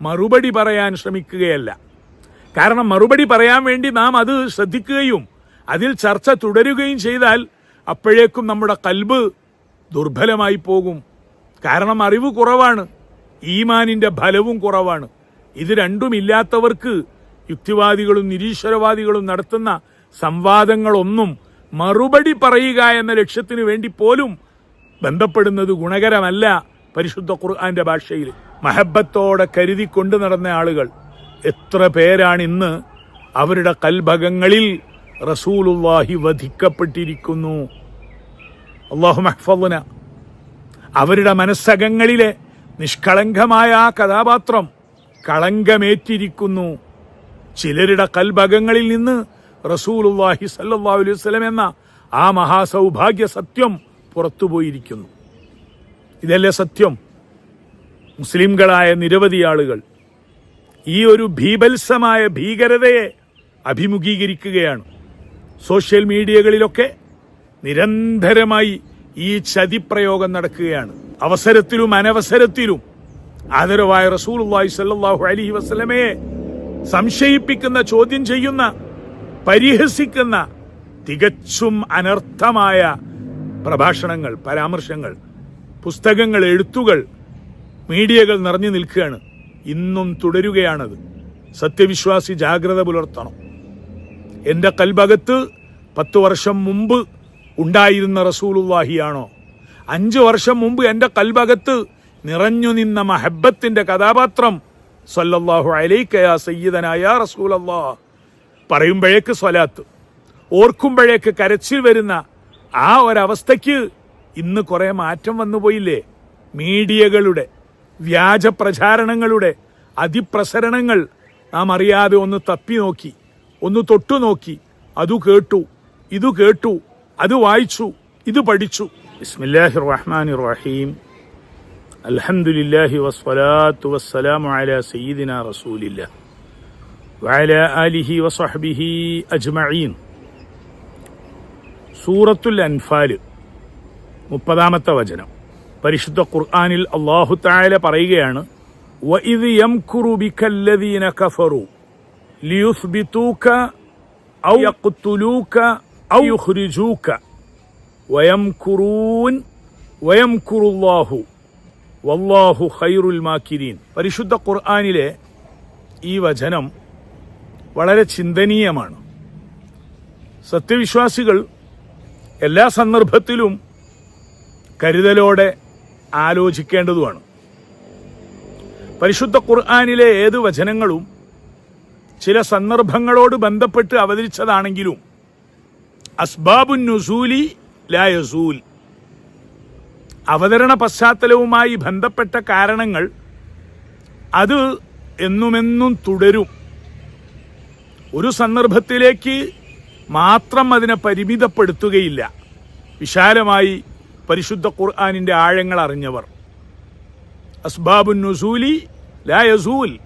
മറുപടി പറയാൻ ശ്രമിക്കുകയല്ല. കാരണം മറുപടി പറയാൻ വേണ്ടി നാം അത് ശ്രദ്ധിക്കുകയും അതിൽ ചർച്ച തുടരുകയും ചെയ്താൽ അപ്പോഴേക്കും നമ്മുടെ കൽബ് ദുർബലമായി പോകും. കാരണം അറിവ് കുറവാണ് ഈമാനിന്റെ ഫലവും കുറവാണ്. ഇത് രണ്ടുമില്ലാത്തവർക്ക് യുക്തിവാദികളും നിരീശ്വരവാദികളും നടത്തുന്ന സംവാദങ്ങളൊന്നും മറുപടി പറയുക എന്ന ലക്ഷ്യത്തിനു വേണ്ടി പോലും ബന്ധപ്പെടുന്നത് ഗുണകരമല്ല പരിശുദ്ധ ഖുർആന്റെ ഭാഷയിൽ. മഹബത്തോടെ കരുതി കൊണ്ടു നടന്ന ആളുകൾ. എത്ര പേരാണ് ഇന്ന് അവരുടെ കൽഭകങ്ങളിൽ റസൂലുള്ളാഹി വധിക്കപ്പെട്ടിരിക്കുന്നു. അള്ളാഹു മഹ്ഫന അവരുടെ മനസ്സകങ്ങളിലെ നിഷ്കളങ്കമായ ആ കഥാപാത്രം കളങ്കമേറ്റിരിക്കുന്നു. ചിലരുടെ കൽഭകങ്ങളിൽ നിന്ന് റസൂലുള്ളാഹി സല്ലല്ലാഹു അലൈഹി വസല്ലം എന്ന ആ മഹാസൗഭാഗ്യ സത്യം പുറത്തുപോയിരിക്കുന്നു. ഇതല്ലേ സത്യം? മുസ്ലിംകളായ നിരവധി ആളുകൾ ഈ ഒരു ഭീഭത്സമായ ഭീകരതയെ അഭിമുഖീകരിക്കുകയാണ്. സോഷ്യൽ മീഡിയകളിലൊക്കെ നിരന്തരമായി ഈ ചതിപ്രയോഗം നടക്കുകയാണ്. അവസരത്തിലും അനവസരത്തിലും ആദരവായ റസൂലുള്ളാഹി സല്ലാഹു അലൈഹി വസ്ലമയെ സംശയിപ്പിക്കുന്ന ചോദ്യം ചെയ്യുന്ന പരിഹസിക്കുന്ന തികച്ചും അനർത്ഥമായ പ്രഭാഷണങ്ങൾ പരാമർശങ്ങൾ പുസ്തകങ്ങൾ എഴുത്തുകൾ മീഡിയകൾ നിറഞ്ഞു നിൽക്കുകയാണ്. ഇന്നും തുടരുകയാണത്. സത്യവിശ്വാസി ജാഗ്രത പുലർത്തണം. എന്റെ കൽഭകത്ത് പത്ത് വർഷം മുമ്പ് ഉണ്ടായിരുന്ന റസൂലുള്ളാഹിയാണോ? അഞ്ച് വർഷം മുമ്പ് എന്റെ കൽഭകത്ത് നിറഞ്ഞു നിന്ന മഹബത്തിന്റെ കഥാപാത്രം സല്ലല്ലാഹു അലൈക്കയാ സയ്യിദനായ റസൂലല്ലാ. പറയുമ്പോഴേക്ക് സ്വലാത്ത് ഓർക്കുമ്പോഴേക്ക് കരച്ചിൽ വരുന്ന ആ ഒരവസ്ഥയ്ക്ക് ഇന്ന് കുറേ മാറ്റം വന്നുപോയില്ലേ? മീഡിയകളുടെ വ്യാജ പ്രചാരണങ്ങളുടെ അതിപ്രസരണങ്ങൾ നാം അറിയാതെ ഒന്ന് തപ്പി നോക്കി ഒന്ന് തൊട്ടു നോക്കി. അതു കേട്ടു ഇതു കേട്ടു അത് വായിച്ചു ഇത് പഠിച്ചു. ബിസ്മില്ലാഹിർ റഹ്മാനിർ റഹീം അൽഹംദുലില്ലാഹി വസ്സലാത്തു വസ്സലാമു അലാ സയ്യിദിന റസൂലില്ല. വഅലാ ആലിഹി വസഹ്ബിഹി അജ്മഈൻ. സൂറത്തുൽ അൻഫാൽ മുപ്പതാമത്തെ വചനം. പരിശുദ്ധ ഖുർആാനിൽ അള്ളാഹു തായാല പറയുകയാണ് വല്ലാഹു ഖൈറുൽ പരിശുദ്ധ ഖുർആാനിലെ ഈ വചനം വളരെ ചിന്തനീയമാണ്. സത്യവിശ്വാസികൾ എല്ലാ സന്ദർഭത്തിലും കരുതലോടെ ആലോചിക്കേണ്ടതുമാണ്. പരിശുദ്ധ ഖുർആാനിലെ ഏത് വചനങ്ങളും ചില സന്ദർഭങ്ങളോട് ബന്ധപ്പെട്ട് അവതരിച്ചതാണെങ്കിലും അസ്ബാബുൻ നുസൂലി ലായസൂൽ അവതരണ പശ്ചാത്തലവുമായി ബന്ധപ്പെട്ട കാരണങ്ങൾ അത് എന്നുമെന്നും തുടരും. ഒരു സന്ദർഭത്തിലേക്ക് മാത്രം അതിനെ പരിമിതപ്പെടുത്തുകയില്ല. വിശാലമായി പരിശുദ്ധ ഖുർആാനിന്റെ ആഴങ്ങൾ അറിഞ്ഞവർ. അസ്ബാബുൻ നുസൂലി ലായസൂൽ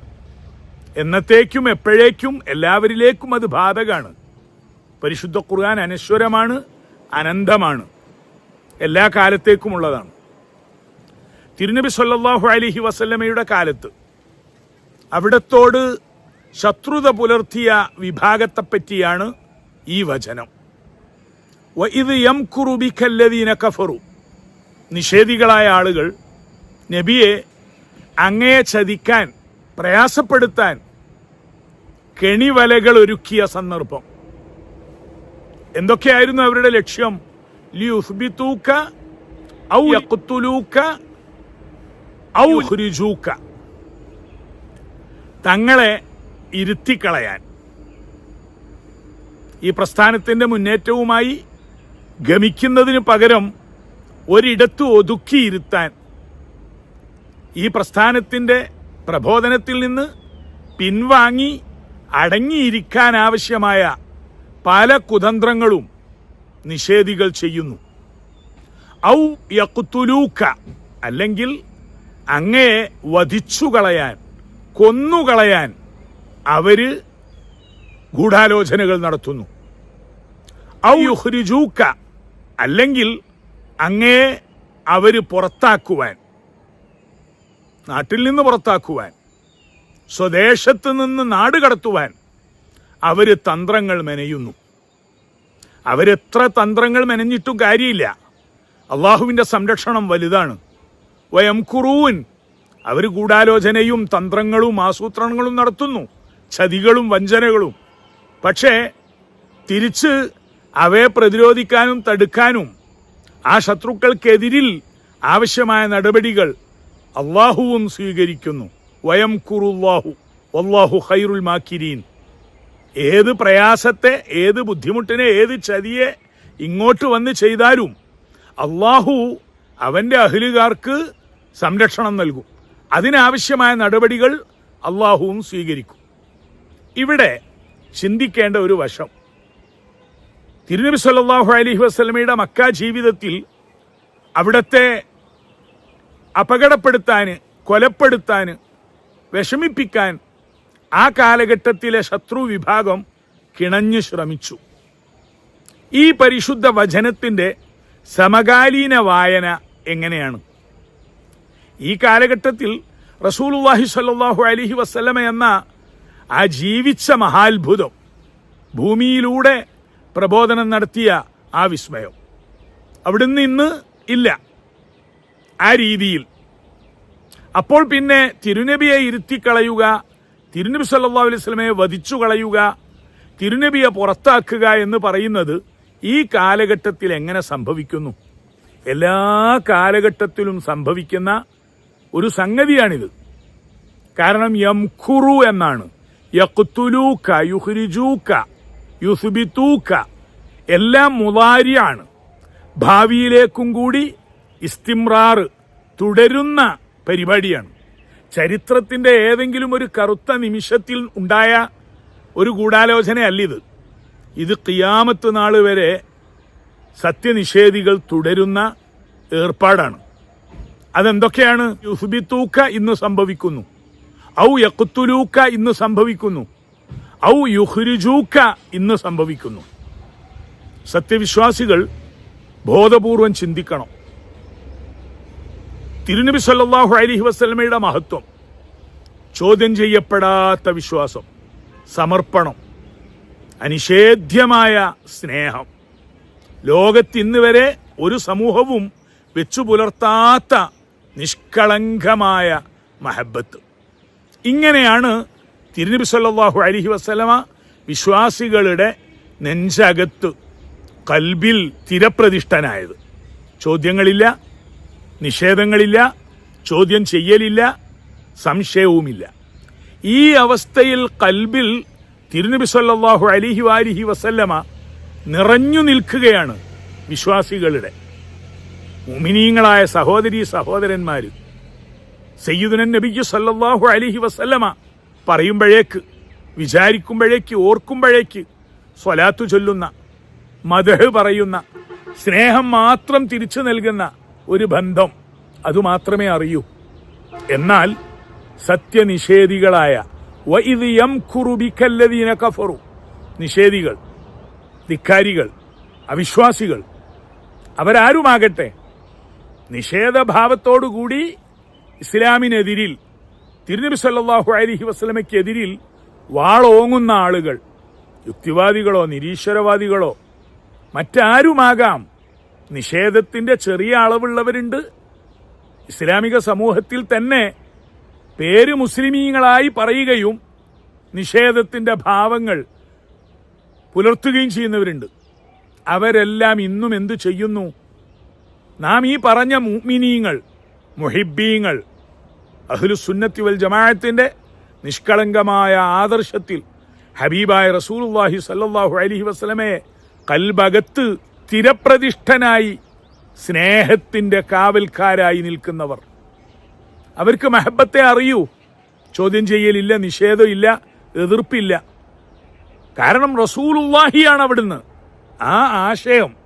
എന്നത്തേക്കും എപ്പോഴേക്കും എല്ലാവരിലേക്കും അത് ബാധകമാണ് പരിശുദ്ധ ഖുർആൻ അനശ്വരമാണ് അനന്തമാണ്. എല്ലാ കാലത്തേക്കുമുള്ളതാണ് തിരുനബി സല്ലാഹു അലൈഹി വസല്ലമയുടെ കാലത്ത് അവിടത്തോട് ശത്രുത പുലർത്തിയ വിഭാഗത്തെപ്പറ്റിയാണ് ഈ വചനം. ഇത് യം കഫറു. നിഷേധികളായ ആളുകൾ നബിയെ അങ്ങയെ ചതിക്കാൻ പ്രയാസപ്പെടുത്താൻ കെണിവലകൾ ഒരുക്കിയ സന്ദർഭം. എന്തൊക്കെയായിരുന്നു അവരുടെ ലക്ഷ്യം? ലിയുസ്ബിത്തൂക്ക ഔ യഖ്തുലൂക്ക ഔ തങ്ങളെ ഇരുത്തിക്കളയാൻ. ഈ പ്രസ്ഥാനത്തിന്റെ മുന്നേറ്റവുമായി ഗമിക്കുന്നതിന് പകരം ഒരിടത്ത് ഒതുക്കിയിരുത്താൻ. ഈ പ്രസ്ഥാനത്തിന്റെ പ്രബോധനത്തിൽ നിന്ന് പിൻവാങ്ങി അടങ്ങിയിരിക്കാൻ ആവശ്യമായ പല കുതന്ത്രങ്ങളും നിഷേധികൾ ചെയ്യുന്നു. ഔ യക്കുത്തുലൂക്ക അല്ലെങ്കിൽ അങ്ങയെ വധിച്ചുകളയാൻ കൊന്നുകളയാൻ അവർ ഗൂഢാലോചനകൾ നടത്തുന്നു. ഔ യുഹ്രിജൂക്ക അല്ലെങ്കിൽ അങ്ങയെ അവർ പുറത്താക്കുവാൻ നാട്ടിൽ നിന്ന് പുറത്താക്കുവാൻ സ്വദേശത്ത് നിന്ന് നാട് കടത്തുവാൻ അവർ തന്ത്രങ്ങൾ മെനയുന്നു. അവരെത്ര തന്ത്രങ്ങൾ മെനഞ്ഞിട്ടും കാര്യമില്ല. അള്ളാഹുവിന്റെ സംരക്ഷണം വലുതാണ്. വയം കുറൂൻ അവർ ഗൂഢാലോചനയും തന്ത്രങ്ങളും ആസൂത്രണങ്ങളും നടത്തുന്നു ചതികളും വഞ്ചനകളും. പക്ഷേ തിരിച്ച് അവയെ പ്രതിരോധിക്കാനും തടുക്കാനും ആ ശത്രുക്കൾക്കെതിരിൽ ആവശ്യമായ നടപടികൾ അള്ളാഹുവും സ്വീകരിക്കുന്നു. വയം കുറുല്ലാഹു വല്ലാഹു ഖൈറുൽ മാക്കിരീൻ. ഏത് പ്രയാസത്തെ ഏത് ബുദ്ധിമുട്ടിനെ ഏത് ചതിയെ ഇങ്ങോട്ട് വന്ന് ചെയ്താലും അള്ളാഹു അവന്റെ അഹലുകാർക്ക് സംരക്ഷണം നൽകും. അതിനാവശ്യമായ നടപടികൾ അള്ളാഹുവും സ്വീകരിക്കും. ഇവിടെ ചിന്തിക്കേണ്ട ഒരു വശം. തിരുനബി സല്ലാഹു അലഹി വസല്ലമയുടെ മക്ക ജീവിതത്തിൽ അവിടത്തെ അപകടപ്പെടുത്താൻ കൊലപ്പെടുത്താൻ വിഷമിപ്പിക്കാൻ ആ കാലഘട്ടത്തിലെ ശത്രു വിഭാഗം കിണഞ്ഞു ശ്രമിച്ചു. ഈ പരിശുദ്ധ വചനത്തിന്റെ സമകാലീന വായന എങ്ങനെയാണ്? ഈ കാലഘട്ടത്തിൽ റസൂലുള്ളാഹി സല്ലാഹു അലഹി വസ്ലമ എന്ന ആ ജീവിച്ച മഹാത്ഭുതം ഭൂമിയിലൂടെ പ്രബോധനം നടത്തിയ ആ വിസ്മയം. അവിടുന്ന് ഇന്ന് ഇല്ല. ആ രീതിയിൽ. അപ്പോൾ പിന്നെ തിരുനബിയെ ഇരുത്തിക്കളയുക തിരുനബി സല്ലാ അലൈഹി വസല്ലമയെ വധിച്ചു കളയുക തിരുനബിയെ പുറത്താക്കുക എന്ന് പറയുന്നത് ഈ കാലഘട്ടത്തിൽ എങ്ങനെ സംഭവിക്കുന്നു? എല്ലാ കാലഘട്ടത്തിലും സംഭവിക്കുന്ന ഒരു സംഗതിയാണിത്. കാരണം യംഖുറു എന്നാണ്. യഖ്തുലൂക യുഹ്രിജൂക യുസ്ബിത്തൂക എല്ലാം മുതാരിയാണ് ഭാവിയിലേക്കും കൂടി ഇസ്തിമ്രാർ തുടരുന്ന പരിപാടിയാണ്. ചരിത്രത്തിന്റെ ഏതെങ്കിലും ഒരു കറുത്ത നിമിഷത്തിൽ ഉണ്ടായ ഒരു ഗൂഢാലോചനയല്ലിത്. ഇത് കിയാമത്ത് നാൾ വരെ സത്യനിഷേധികൾ തുടരുന്ന ഏർപ്പാടാണ്. അതെന്തൊക്കെയാണ്? യുസുബിത്തൂക്ക ഇന്ന് സംഭവിക്കുന്നു. ഔ യക്കുത്തുലൂക്ക ഇന്ന് സംഭവിക്കുന്നു. ഔ യുഹ്രിജൂക്ക ഇന്ന് സംഭവിക്കുന്നു. സത്യവിശ്വാസികൾ ബോധപൂർവം ചിന്തിക്കണം. തിരുനബി സല്ലാഹു അലൈഹി വസ്ലമയുടെ മഹത്വം ചോദ്യം ചെയ്യപ്പെടാത്ത വിശ്വാസം സമർപ്പണം അനിഷേധ്യമായ സ്നേഹം. ലോകത്തിന്ന് വരെ ഒരു സമൂഹവും വെച്ചു പുലർത്താത്ത നിഷ്കളങ്കമായ മഹബത്ത്. ഇങ്ങനെയാണ് തിരുനബി സല്ലാഹു അലൈഹി വസ്ലമ വിശ്വാസികളുടെ നെഞ്ചകത്ത് കൽബിൽ തിരപ്രതിഷ്ഠനായത്. ചോദ്യങ്ങളില്ല നിഷേധങ്ങളില്ല ചോദ്യം ചെയ്യലില്ല സംശയവുമില്ല. ഈ അവസ്ഥയിൽ കൽബിൽ തിരുനബി സല്ലാഹു അലിഹി വാലിഹി വസല്ലമ നിറഞ്ഞു നിൽക്കുകയാണ് വിശ്വാസികളുടെ. മുമിനീങ്ങളായ സഹോദരി സഹോദരന്മാർ സയ്യുദുനൻ നബിക്ക് സല്ലാഹു അലിഹി വസല്ലമ പറയുമ്പോഴേക്ക് വിചാരിക്കുമ്പോഴേക്ക് ഓർക്കുമ്പോഴേക്ക് സ്വലാത്തു ചൊല്ലുന്ന മതഹ് പറയുന്ന സ്നേഹം മാത്രം തിരിച്ചു നൽകുന്ന ഒരു ബന്ധം അതുമാത്രമേ അറിയൂ. എന്നാൽ സത്യനിഷേധികളായ കഫറു നിഷേധികൾ ധിക്കാരികൾ അവിശ്വാസികൾ അവരാരുമാകട്ടെ നിഷേധഭാവത്തോടുകൂടി ഇസ്ലാമിനെതിരിൽ തിരുനബി സല്ലാഹു അലഹി വസ്ലമയ്ക്കെതിരിൽ വാളോങ്ങുന്ന ആളുകൾ യുക്തിവാദികളോ നിരീശ്വരവാദികളോ മറ്റാരുമാകാം നിഷേധത്തിന്റെ ചെറിയ അളവുള്ളവരുണ്ട്. ഇസ്ലാമിക സമൂഹത്തിൽ തന്നെ പേര് മുസ്ലിമീങ്ങളായി പറയുകയും നിഷേധത്തിന്റെ ഭാവങ്ങൾ പുലർത്തുകയും ചെയ്യുന്നവരുണ്ട്. അവരെല്ലാം ഇന്നും എന്തു ചെയ്യുന്നു? നാം ഈ പറഞ്ഞ മുഅ്മിനീങ്ങൾ മുഹിബീങ്ങൾ അഹ്ലുസുന്നത്തി വൽ ജമാഅത്തിന്റെ നിഷ്കളങ്കമായ ആദർശത്തിൽ ഹബീബായ റസൂലുള്ളാഹി സ്വല്ലല്ലാഹു അലൈഹി വസല്ലമയെ കൽബകത്ത് തിരപ്രതിഷ്ഠനായി സ്നേഹത്തിന്റെ കാവൽക്കാരായി നിൽക്കുന്നവർ. അവർക്ക് മഹബത്തെ അറിയൂ. ചോദ്യം ചെയ്യലില്ല നിഷേധമില്ല എതിർപ്പില്ല. കാരണം റസൂലുള്ളാഹിയാണ് അവിടുന്ന്. ആ ആശയം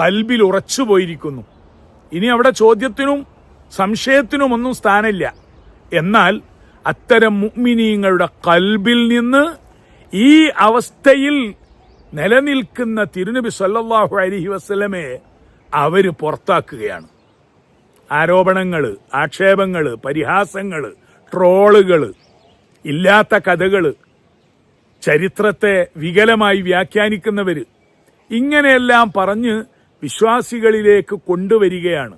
കൽബിൽ ഉറച്ചു പോയിരിക്കുന്നു ഇനി അവിടെ ചോദ്യത്തിനും സംശയത്തിനും ഒന്നും സ്ഥാനമില്ല. എന്നാൽ അത്തരം മുഗ്മിനീങ്ങളുടെ കൽബിൽ നിന്ന് ഈ അവസ്ഥയിൽ നിലനിൽക്കുന്ന തിരുനബി സല്ലാഹു അലഹി വസ്ലമെ അവർ പുറത്താക്കുകയാണ്. ആരോപണങ്ങൾ ആക്ഷേപങ്ങൾ പരിഹാസങ്ങൾ ട്രോളുകൾ ഇല്ലാത്ത കഥകൾ ചരിത്രത്തെ വികലമായി വ്യാഖ്യാനിക്കുന്നവർ ഇങ്ങനെയെല്ലാം പറഞ്ഞ് വിശ്വാസികളിലേക്ക് കൊണ്ടുവരികയാണ്.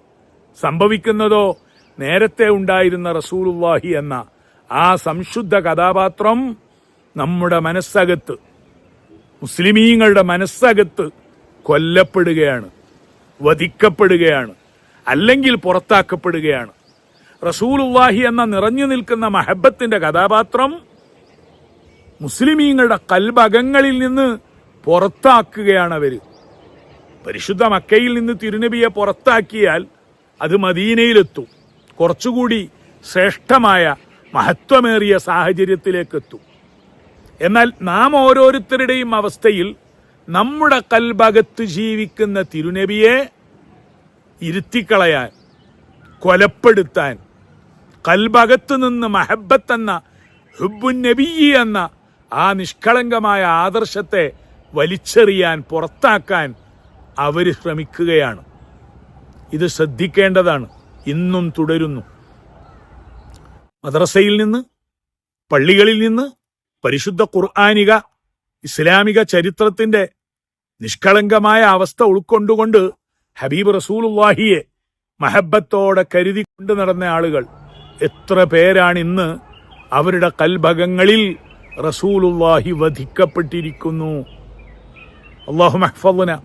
സംഭവിക്കുന്നതോ നേരത്തെ ഉണ്ടായിരുന്ന റസൂലുള്ളാഹി എന്ന ആ സംശുദ്ധ കഥാപാത്രം നമ്മുടെ മനസ്സകത്ത് മുസ്ലിമീങ്ങളുടെ മനസ്സകത്ത് കൊല്ലപ്പെടുകയാണ് വധിക്കപ്പെടുകയാണ് അല്ലെങ്കിൽ പുറത്താക്കപ്പെടുകയാണ്. റസൂലുള്ളാഹി എന്ന നിറഞ്ഞു നിൽക്കുന്ന മഹബത്തിന്റെ കഥാപാത്രം മുസ്ലിമീങ്ങളുടെ കൽബകങ്ങളിൽ നിന്ന് പുറത്താക്കുകയാണ് അവർ. പരിശുദ്ധ മക്കയിൽ നിന്ന് തിരുനബിയെ പുറത്താക്കിയാൽ അത് മദീനയിലെത്തും. കുറച്ചുകൂടി ശ്രേഷ്ഠമായ മഹത്വമേറിയ സാഹചര്യത്തിലേക്കെത്തും. എന്നാൽ നാം ഓരോരുത്തരുടെയും അവസ്ഥയിൽ നമ്മുടെ കൽഭകത്ത് ജീവിക്കുന്ന തിരുനബിയെ ഇരുത്തിക്കളയാൻ കൊലപ്പെടുത്താൻ കൽഭകത്ത് നിന്ന് മഹബത്ത് എന്ന ഹുബുൻ നബി എന്ന ആ നിഷ്കളങ്കമായ ആദർശത്തെ വലിച്ചെറിയാൻ പുറത്താക്കാൻ അവർ ശ്രമിക്കുകയാണ്. ഇത് ശ്രദ്ധിക്കേണ്ടതാണ്. ഇന്നും തുടരുന്നു. മദ്രസയിൽ നിന്ന് പള്ളികളിൽ നിന്ന് പരിശുദ്ധ ഖുർആാനിക ഇസ്ലാമിക ചരിത്രത്തിന്റെ നിഷ്കളങ്കമായ അവസ്ഥ ഉൾക്കൊണ്ടുകൊണ്ട് ഹബീബ് റസൂലുള്ളാഹിയെ മഹബത്തോടെ കരുതി കൊണ്ടു നടന്ന ആളുകൾ എത്ര പേരാണ് ഇന്ന് അവരുടെ കൽഭകങ്ങളിൽ റസൂലുള്ളാഹി വധിക്കപ്പെട്ടിരിക്കുന്നു. അള്ളാഹു മഹ്ഫന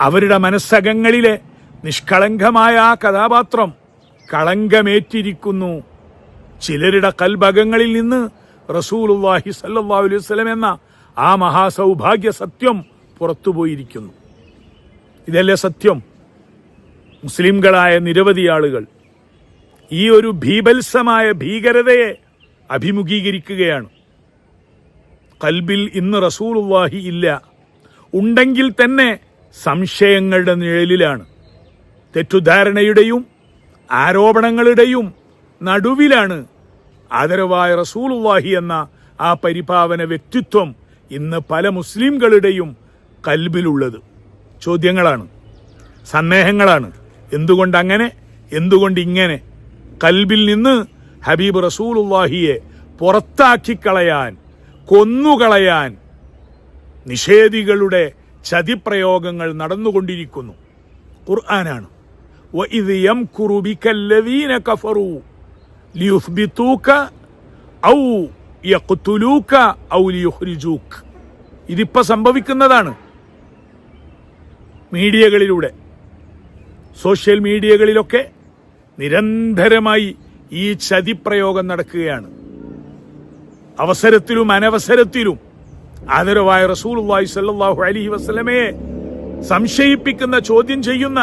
അവരുടെ മനസ്സകങ്ങളിലെ നിഷ്കളങ്കമായ ആ കഥാപാത്രം കളങ്കമേറ്റിരിക്കുന്നു. ചിലരുടെ കൽഭകങ്ങളിൽ നിന്ന് റസൂലുള്ളാഹി സല്ലല്ലാഹു അലൈഹി വസല്ലം എന്ന ആ മഹാസൗഭാഗ്യ സത്യം പുറത്തുപോയിരിക്കുന്നു. ഇതല്ലേ സത്യം? മുസ്ലിംകളായ നിരവധി ആളുകൾ ഈ ഒരു ഭീപത്സമായ ഭീകരതയെ അഭിമുഖീകരിക്കുകയാണ്. കൽബിൽ ഇന്ന് റസൂലുള്ളാഹി ഇല്ല. ഉണ്ടെങ്കിൽ തന്നെ സംശയങ്ങളുടെ നിഴലിലാണ്. തെറ്റുധാരണയുടെയും ആരോപണങ്ങളുടെയും നടുവിലാണ് ആദരവായ റസൂലുള്ളാഹി എന്ന ആ പരിപാവന വ്യക്തിത്വം ഇന്ന് പല മുസ്ലിംകളുടെയും കൽബിലുള്ളത്. ചോദ്യങ്ങളാണ്. സന്ദേഹങ്ങളാണ്. എന്തുകൊണ്ട് അങ്ങനെ എന്തുകൊണ്ട് ഇങ്ങനെ കൽബിൽ നിന്ന് ഹബീബ് റസൂലുള്ളാഹിയെ പുറത്താക്കി കളയാൻ കൊന്നുകളയാൻ നിഷേധികളുടെ ചതിപ്രയോഗങ്ങൾ നടന്നുകൊണ്ടിരിക്കുന്നു. ഖുർആനാണ്. وَإِذْ يَمْكُرُ بِكَ الَّذِينَ كَفَرُوا لِيُثْبِتُوكَ أَوْ يَقْتُلُوكَ أَوْ لِيُخْرِجُوكَ ഇതിപ്പോ സംഭവിക്കുന്നതാണ് മീഡിയകളിലൂടെ സോഷ്യൽ മീഡിയകളിലൊക്കെ നിരന്തരമായി ഈ ചതിപ്രയോഗം നടക്കുകയാണ് അവസരത്തിലും അനവസരത്തിലും ആദരവായ റസൂലുള്ളാഹി സ്വല്ലല്ലാഹു അലൈഹി വസല്ലമയെ സംശയിപ്പിക്കുന്ന ചോദ്യം ചെയ്യുന്ന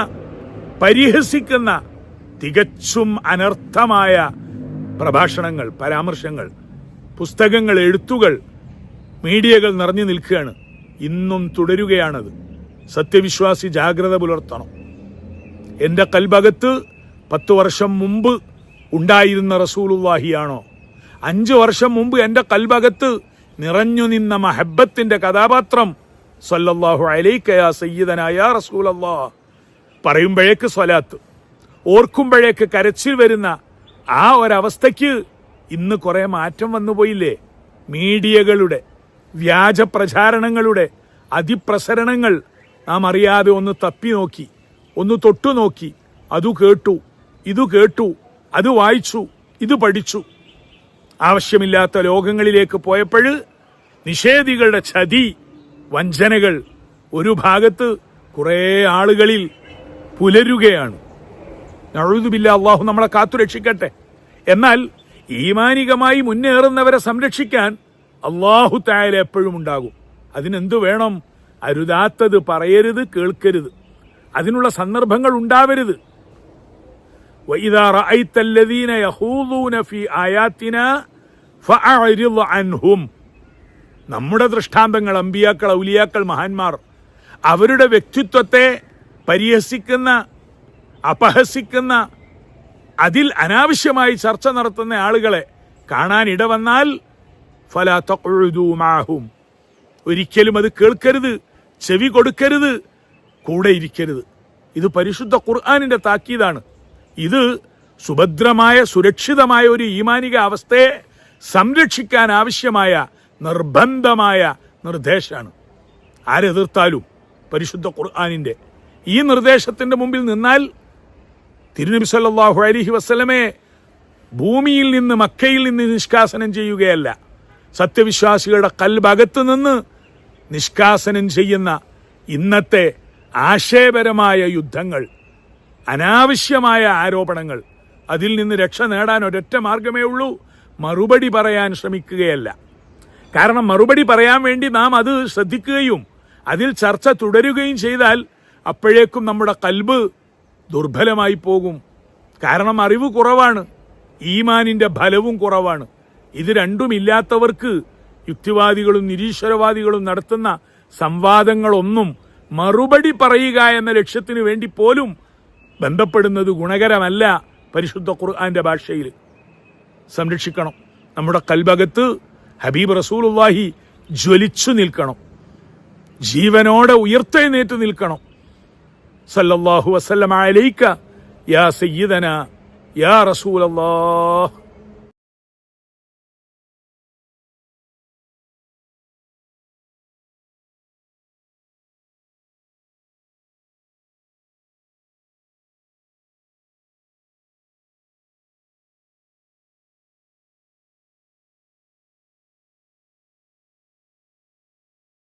പരിഹസിക്കുന്ന തികച്ചും അനർത്ഥമായ പ്രഭാഷണങ്ങൾ പരാമർശങ്ങൾ പുസ്തകങ്ങൾ എഴുത്തുകൾ മീഡിയകൾ നിറഞ്ഞു നിൽക്കുകയാണ്. ഇന്നും തുടരുകയാണത്. സത്യവിശ്വാസി ജാഗ്രത പുലർത്തണം. എന്റെ കൽഭകത്ത് പത്ത് വർഷം മുമ്പ് ഉണ്ടായിരുന്ന റസൂലുള്ളാഹിയാണോ അഞ്ച് വർഷം മുമ്പ് എന്റെ കൽഭകത്ത് നിറഞ്ഞു നിന്ന മഹബത്തിന്റെ കഥാപാത്രം സല്ലല്ലാഹു അലൈക്കയാ സയ്യിദനായ റസൂലല്ലാ പറയുമ്പോഴേക്ക് സ്വലാത്ത്. ഓർക്കുമ്പോഴേക്ക് കരച്ചിൽ വരുന്ന ആ ഒരവസ്ഥയ്ക്ക് ഇന്ന് കുറേ മാറ്റം വന്നു പോയില്ലേ? മീഡിയകളുടെ വ്യാജ പ്രചാരണങ്ങളുടെ അതിപ്രസരണങ്ങൾ നാം അറിയാതെ ഒന്ന് തപ്പി നോക്കി ഒന്ന് തൊട്ടു നോക്കി. അതു കേട്ടു ഇതു കേട്ടു അത് വായിച്ചു ഇത് പഠിച്ചു. ആവശ്യമില്ലാത്ത ലോകങ്ങളിലേക്ക് പോയപ്പോൾ നിഷേധികളുടെ ചതി വഞ്ചനകൾ ഒരു ഭാഗത്ത് കുറേ ആളുകളിൽ പുലരുകയാണ്. നഴുതുമില്ല അള്ളാഹു നമ്മളെ കാത്തുരക്ഷിക്കട്ടെ എന്നാൽ ഈമാനികമായി മുന്നേറുന്നവരെ സംരക്ഷിക്കാൻ അള്ളാഹു തായാല എപ്പോഴും ഉണ്ടാകും. അതിനെന്തു വേണം? അരുതാത്തത് പറയരുത് കേൾക്കരുത്. അതിനുള്ള സന്ദർഭങ്ങൾ ഉണ്ടാവരുത്. നമ്മുടെ ദൃഷ്ടാന്തങ്ങൾ അമ്പിയാക്കൾ ഔലിയാക്കൾ മഹാന്മാർ അവരുടെ വ്യക്തിത്വത്തെ പരിഹസിക്കുന്ന അപഹസിക്കുന്ന അതിൽ അനാവശ്യമായി ചർച്ച നടത്തുന്ന ആളുകളെ കാണാൻ ഇടവന്നാൽ ഫല തഖ്ഉദൂ മാഹും. ഒരിക്കലും അത് കേൾക്കരുത് ചെവി കൊടുക്കരുത് കൂടെ ഇരിക്കരുത്. ഇത് പരിശുദ്ധ ഖുർആാനിന്റെ താക്കീതാണ്. ഇത് സുഭദ്രമായ സുരക്ഷിതമായ ഒരു ഈമാനിക അവസ്ഥയെ സംരക്ഷിക്കാൻ ആവശ്യമായ നിർബന്ധമായ നിർദ്ദേശമാണ്. ആരെതിർത്താലും പരിശുദ്ധ ഖുർആാനിന്റെ ഈ നിർദ്ദേശത്തിന്റെ മുമ്പിൽ നിന്നാൽ തിരുനബി സല്ലാഹു അലൈഹി വസല്ലമയെ ഭൂമിയിൽ നിന്ന് മക്കയിൽ നിന്ന് നിഷ്കാസനം ചെയ്യുകയല്ല. സത്യവിശ്വാസികളുടെ കൽഭകത്ത് നിന്ന് നിഷ്കാസനം ചെയ്യുന്ന ഇന്നത്തെ ആശയപരമായ യുദ്ധങ്ങൾ അനാവശ്യമായ ആരോപണങ്ങൾ അതിൽ നിന്ന് രക്ഷ നേടാൻ ഒരൊറ്റ മാർഗമേ ഉള്ളൂ. മറുപടി പറയാൻ ശ്രമിക്കുകയല്ല. കാരണം മറുപടി പറയാൻ വേണ്ടി നാം അത് ശ്രദ്ധിക്കുകയും അതിൽ ചർച്ച തുടരുകയും ചെയ്താൽ അപ്പോഴേക്കും നമ്മുടെ കൽബ് ദുർബലമായി പോകും. കാരണം അറിവ് കുറവാണ്. ഈമാനിന്റെ ഫലവും കുറവാണ്. ഇത് രണ്ടുമില്ലാത്തവർക്ക് യുക്തിവാദികളും നിരീശ്വരവാദികളും നടത്തുന്ന സംവാദങ്ങളൊന്നും മറുപടി പറയുക എന്ന ലക്ഷ്യത്തിന് വേണ്ടി പോലും ബന്ധപ്പെടുന്നത് ഗുണകരമല്ല പരിശുദ്ധ ഖുർആന്റെ ഭാഷയിൽ. സംരക്ഷിക്കണം. നമ്മുടെ കൽബകത്ത് ഹബീബ് റസൂലുള്ളാഹി ജ്വലിച്ചു നിൽക്കണം. ജീവനോടെ ഉയർത്തെഴുന്നേറ്റ് നിൽക്കണം. സല്ലല്ലാഹു വസല്ലമ അലൈക യാ സയ്യിദന യാ റസൂലല്ലാഹ്